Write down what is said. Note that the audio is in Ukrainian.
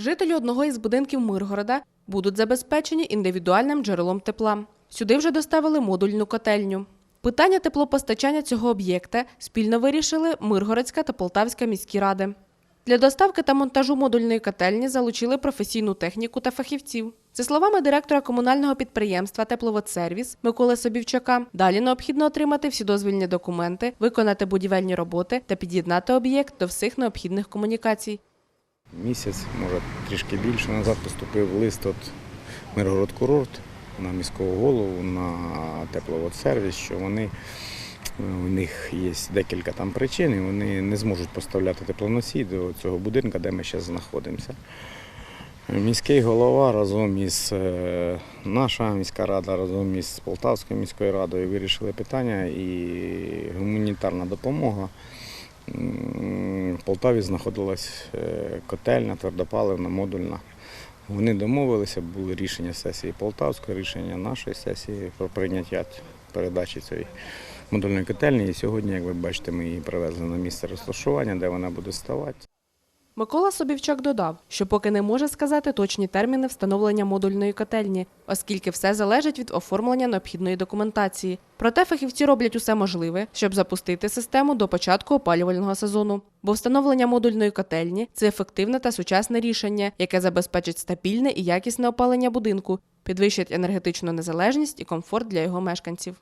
Жителі одного із будинків Миргорода будуть забезпечені індивідуальним джерелом тепла. Сюди вже доставили модульну котельню. Питання теплопостачання цього об'єкта спільно вирішили Миргородська та Полтавська міські ради. Для доставки та монтажу модульної котельні залучили професійну техніку та фахівців. За словами директора комунального підприємства Тепловодсервіс Миколи Собівчака, далі необхідно отримати всі дозвільні документи, виконати будівельні роботи та під'єднати об'єкт до всіх необхідних комунікацій. Місяць, може трішки більше назад поступив лист від Миргород курорт на міського голову, на тепловодсервіс, що вони у них є декілька там причин, і вони не зможуть поставляти теплоносій до цього будинку, де ми зараз знаходимося. Міський голова разом із е, наша міська рада, разом із Полтавською міською радою вирішили питання і гуманітарна допомога. Полтаві знаходилась котельна, котельня, твердопаливна, модульна. Вони домовилися, було рішення сесії Полтавської, рішення нашої сесії про прийняття передачі цієї модульної котельні. І сьогодні, як ви бачите, ми її привезли на місце розташування, де вона буде ставати. Микола Собівчак додав, що поки не може сказати точні терміни встановлення модульної котельні, оскільки все залежить від оформлення необхідної документації. Проте фахівці роблять усе можливе, щоб запустити систему до початку опалювального сезону. Бо встановлення модульної котельні це ефективне та сучасне рішення, яке забезпечить стабільне і якісне опалення будинку, підвищить енергетичну незалежність і комфорт для його мешканців.